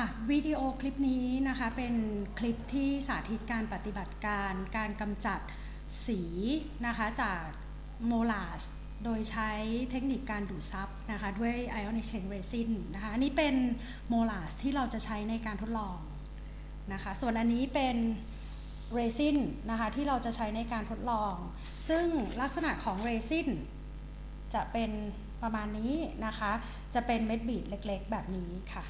ค่ะวิดีโอคลิปนี้นะคะเป็นคลิปที่สาธิตการปฏิบัติการการกำจัดสีนะคะจากโมลาสโดยใช้เทคนิคการดูดซับนะคะด้วย Ion Exchange Resin นะคะอันนี้เป็นโมลาสที่เราจะใช้ในการทดลองนะคะส่วนอันนี้เป็นเรซินนะคะที่เราจะใช้ในการทดลอง ซึ่งลักษณะของเรซินจะเป็นประมาณนี้นะคะ จะเป็นเม็ดบีดเล็กๆ แบบนี้ค่ะ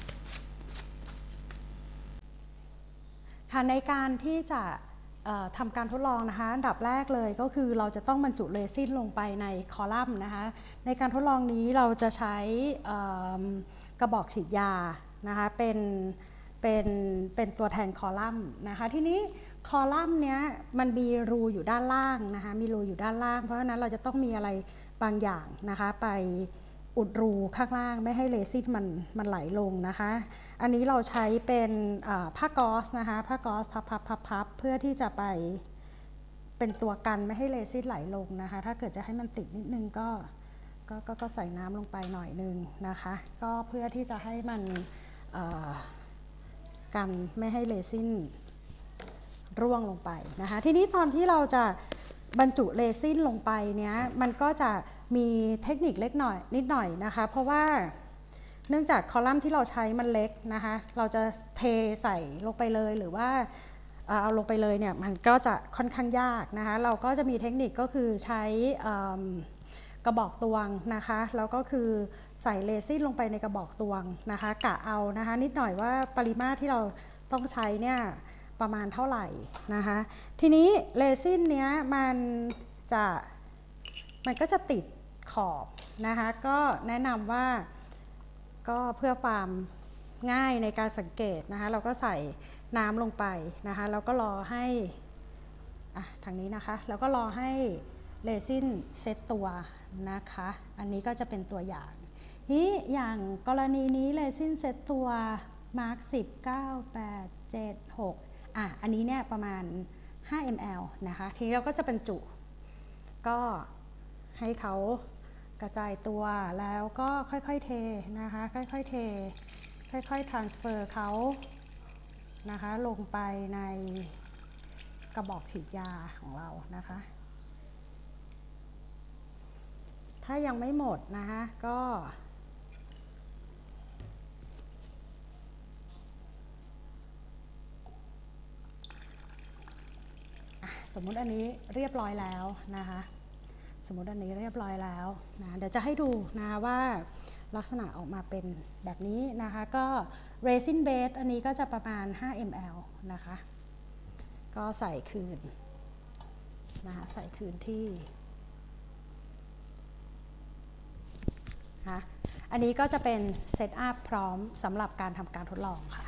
ค่ะในการที่จะทำการทดลองนะคะอันดับแรกเลยก็คือเราจะต้องบรรจุเรซินลงไปในคอลัมน์นะคะในการทดลองนี้เราจะใช้กระบอกฉีดยานะคะเป็นเป็นเป็นตัวแทนคอลัมน์นะคะทีนี้คอลัมน์เนี้ยมันมีรูอยู่ด้านล่างนะคะมีรูอยู่ด้านล่าง เพราะฉะนั้นเราจะต้องมีอะไรบางอย่างนะคะไป อุดรูข้างล่างไม่ให้เรซินมันมันไหลลงนะคะ อันนี้เราใช้เป็นผ้ากอซนะคะผ้ากอซพับพับพับพับเพื่อที่จะไปเป็นตัวกันไม่ให้เรซินไหลลงนะคะ ถ้าเกิดจะให้มันติดนิดนึงก็ก็ก็ก็ใส่น้ำลงไปหน่อยนึงนะคะ ก็เพื่อที่จะให้มันกันไม่ให้เรซินร่วงลงไปนะคะ ทีนี้ตอนที่เราจะ บรรจุเรซินลงไปเนี้ยมันก็จะมีเทคนิคเล็กหน่อยนิดหน่อยนะคะ เพราะว่าเนื่องจากคอลัมน์ที่เราใช้มันเล็กนะคะ เราจะเทใส่ลงไปเลยหรือว่าเอาลงไปเลยเนี่ยมันก็จะค่อนข้างยากนะคะ เราก็จะมีเทคนิคก็คือใช้กระบอกตวงนะคะ แล้วก็คือใส่เรซินลงไปในกระบอกตวงนะคะ กะเอานะคะ นิดหน่อยว่าปริมาตรที่เราต้องใช้เนี่ย ประมาณเท่าไหร่นะคะ ทีนี้เรซินเนี้ยมันจะมันก็จะติดขอบนะคะ ก็แนะนำว่าก็เพื่อความง่ายในการสังเกตนะคะ เราก็ใส่น้ำลงไปนะคะแล้วก็รอให้อะทางนี้นะคะ แล้วก็รอให้เรซินเซตตัวนะคะ อันนี้ก็จะเป็นตัวอย่างนี้อย่างกรณีนี้เรซินเซตตัวมาร์ก10 9 8 7 6 อะอันนี้เนี่ยประมาณ 5 ml นะคะทีนี้เราก็จะบรรจุ ก็ให้เขากระจายตัวแล้วก็ค่อยๆเทนะคะ ค่อยๆเท ค่อยๆ transfer เขานะคะ ลงไปในกระบอกฉีดยาของเรานะคะ ถ้ายังไม่หมดนะคะก็ สมมุติอันนี้เรียบร้อยแล้วนะคะสมมติอันนี้เรียบร้อยแล้วนะเดี๋ยวจะให้ดูนะคะว่าลักษณะออกมาเป็นแบบนี้นะคะ ก็ resin base อันนี้ก็จะประมาณ 5 ml นะคะ ก็ใส่คืนนะคะใส่คืนที่นะอันนี้ก็จะเป็นเซตอัพพร้อมสำหรับการทำการทดลองค่ะ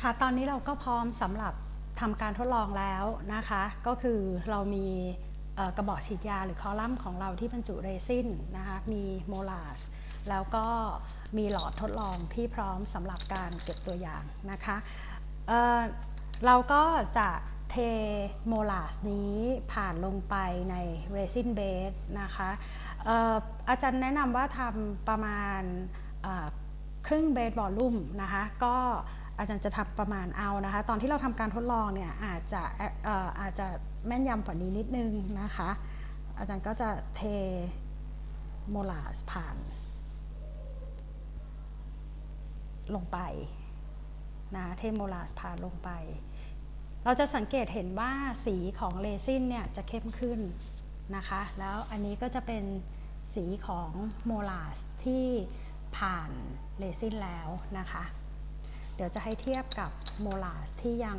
ค่ะ ตอนนี้เราก็พร้อมสำหรับ ทำการทดลองแล้วนะคะ ก็คือเรามีกระบอกฉีดยาหรือคอลัมน์ของเราที่บรรจุเรซินนะคะมีโมลาสแล้วก็มีหลอดทดลองที่พร้อมสำหรับการเก็บตัวอย่างนะคะเเราก็จะเทโมลาสนี้ผ่านลงไปในเรซินเบสนะคะออาจารย์แนะนำว่าทำประมาณครึ่งเบสบอลลุ่มนะคะก็ อาจารย์จะทำประมาณเอานะคะ ตอนที่เราทำการทดลองเนี่ยอาจจะเอ่ออาจจะแม่นยำกว่านี้นิดนึงนะคะ อาจารย์ก็จะเทโมลาสผ่าน ลงไปนะคะเทโมลาสผ่านลงไป เราจะสังเกตเห็นว่าสีของเรซินเนี่ยจะเข้มขึ้นนะคะ แล้วอันนี้ก็จะเป็นสีของโมลาสที่ผ่านเรซินแล้วนะคะ เดี๋ยวจะให้เทียบกับโมลาสที่ยัง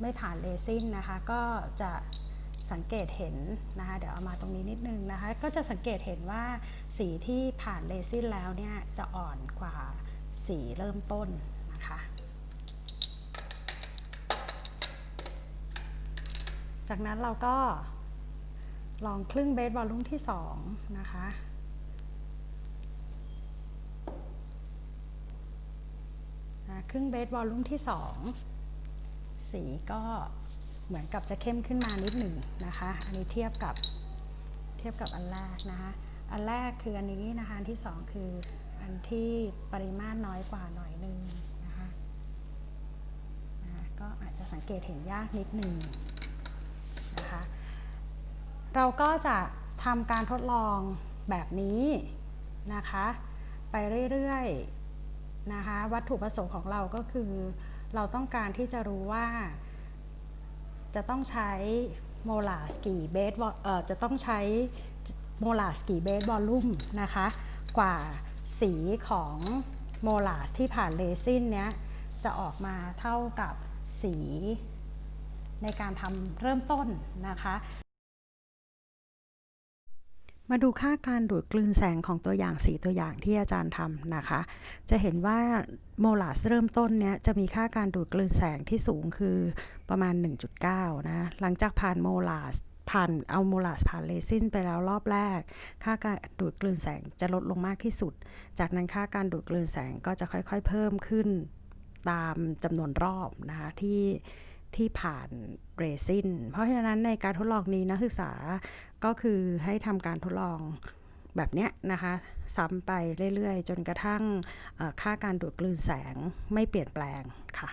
ไม่ผ่านเรซินนะคะ ก็จะสังเกตเห็นนะคะ เดี๋ยวเอามาตรงนี้นิดนึงนะคะ ก็จะสังเกตเห็นว่าสีที่ผ่านเรซินแล้วเนี่ยจะอ่อนกว่าสีเริ่มต้นนะคะ จากนั้นเราก็ลองครึ่งเบสวอลลุ่มที่2นะคะ รึ่งเบสวอลลุ่มที่ 2 สีก็เหมือนกับจะเข้มขึ้นมานิดหนึ่งนะคะ อันนี้เทียบกับเทียบกับอันแรกนะคะ อันแรกคืออันนี้นะคะ อันที่ 2 คืออันที่ปริมาตรน้อยกว่าหน่อยหนึงนะคะก็อาจจะสังเกตเห็นยากนิดหนึ่งนะคะ เราก็จะทำการทดลองแบบนี้นะคะ ไปเรื่อยๆ นะคะวัตถุประสงค์ของเราก็คือ เราต้องการที่จะรู้ว่า จะต้องใช้โมลาสกี่เบสเอ่อจะต้องใช้โมลาสกี่เบสวอลลุ่มนะคะ กว่าสีของโมลาสที่ผ่านเรซินเนี้ยจะออกมาเท่ากับสีในการทำเริ่มต้นนะคะ มาดูค่าการดูดกลืนแสงของตัวอย่างสีตัวอย่างที่อาจารย์ทำนะคะ จะเห็นว่าโมลาสเริ่มต้นเนี้ยจะมีค่าการดูดกลืนแสงที่สูงคือประมาณ 1.9 นะ หลังจากผ่านโมลาสผ่านเอาโมลาสผ่านเรซินไปแล้วรอบแรก ค่าการดูดกลืนแสงจะลดลงมากที่สุด จากนั้นค่าการดูดกลืนแสงก็จะค่อยๆ เพิ่มขึ้นตามจำนวนรอบนะคะที่ ที่ผ่านเรซิน เพราะฉะนั้นในการทดลองนี้นักศึกษาก็คือให้ทำการทดลองแบบเนี้ยนะคะซ้ำไปเรื่อยๆ จนกระทั่งค่าการดูดกลืนแสงไม่เปลี่ยนแปลงค่ะ